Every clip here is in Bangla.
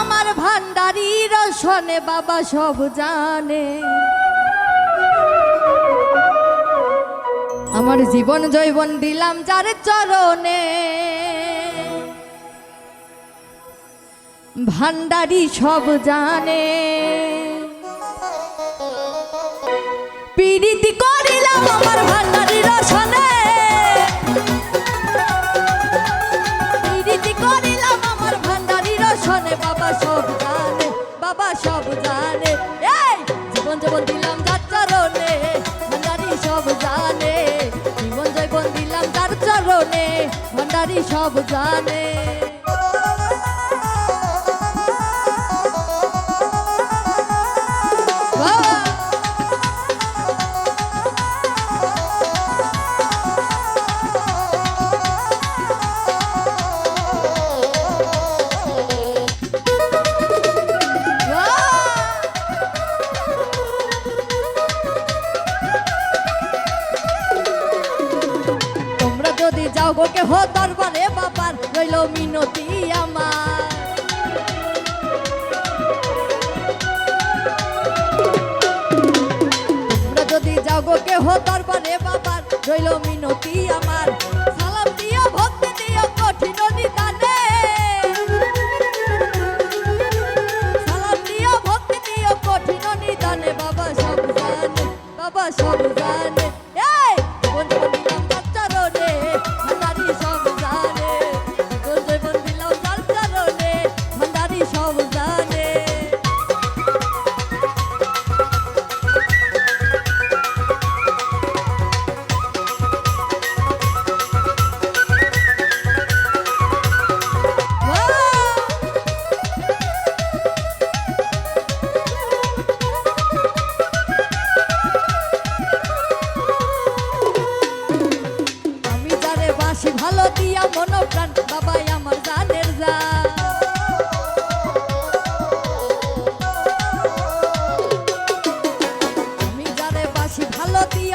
আমার ভান্ডারি রসনে বাবা সব জানে। আমার জীবন জৈবন দিলাম যার চরণে। ভান্ডারি সব জানে। পীড়িতি করিলাম আমার ভান্ডারি রসনে জানে জীবন জীবন দিলাম তার চরণে ভান্ডারি সব জানে। যাও গো কে হো দরবারে বাবার, রইল মিনতি আমার। তোমরা যদি যাও গো কে হো দরবারে বাবার, রইল মিনতি আমার।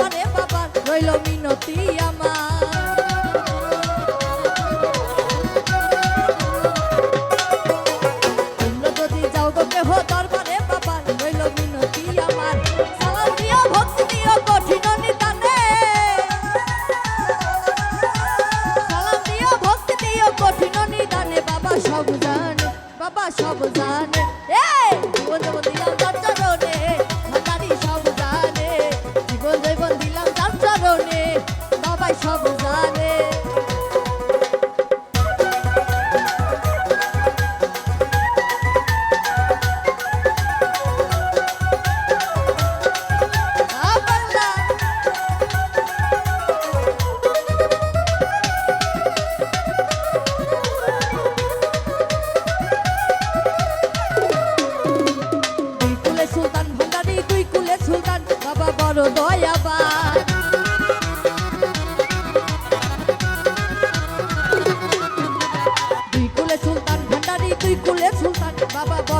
দরবারে বাবা, রইল মিনতি আমার। তোমরা যদি যাও গো কে হো দরবারে বাবা, রইল মিনতি আমার। সালাম দিও, ভক্তি দিও, কঠিন নিদানে। সালাম দিও, ভক্তি দিও, কঠিন নিদানে। বাবা সব জানে, বাবা সব জানে। সব জানে।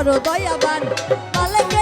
বড় দয়াবান। মালেকেরে